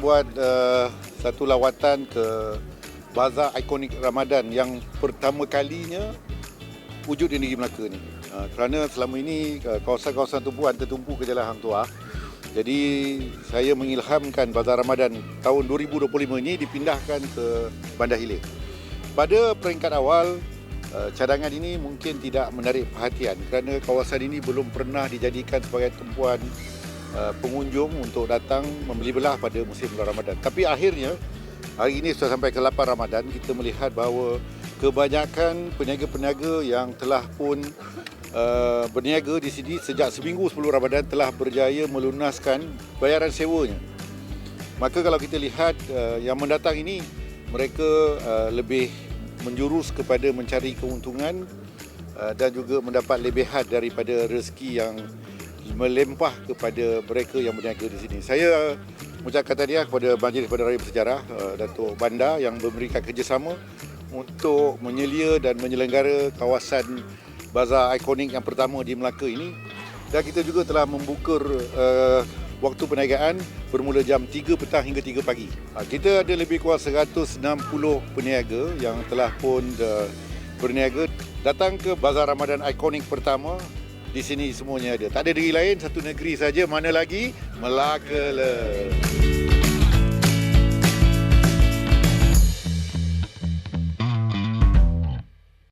buat uh, satu lawatan ke Bazar Ikonik Ramadan yang pertama kalinya wujud di negeri Melaka ni. Uh, kerana selama ini uh, kawasan-kawasan tumpuan tertumpu ke Jalan Hang Tuah. Jadi saya mengilhamkan Bazar Ramadan tahun 2025 ini dipindahkan ke Bandar Hilir. Pada peringkat awal cadangan ini mungkin tidak menarik perhatian kerana kawasan ini belum pernah dijadikan sebagai tumpuan pengunjung untuk datang membeli belah pada musim bulan Ramadan. Tapi akhirnya hari ini sudah sampai ke 8 Ramadan kita melihat bahawa kebanyakan peniaga-peniaga yang telah pun uh, berniaga di sini sejak seminggu sebelum Ramadan telah berjaya melunaskan bayaran sewanya. Maka kalau kita lihat uh, yang mendatang ini mereka uh, lebih menjurus kepada mencari keuntungan uh, dan juga mendapat lebihan daripada rezeki yang melempah kepada mereka yang berniaga di sini. Saya mengucapkan tahniah kepada Majlis Bandar Raya Bersejarah uh, Datuk Bandar yang memberikan kerjasama untuk menyelia dan menyelenggara kawasan bazar ikonik yang pertama di Melaka ini. Dan kita juga telah membuka uh, waktu perniagaan bermula jam 3 petang hingga 3 pagi. Uh, kita ada lebih kurang 160 peniaga yang telah pun uh, berniaga datang ke bazar Ramadan ikonik pertama di sini semuanya ada. Tak ada negeri lain, satu negeri saja. Mana lagi? Melaka. lah.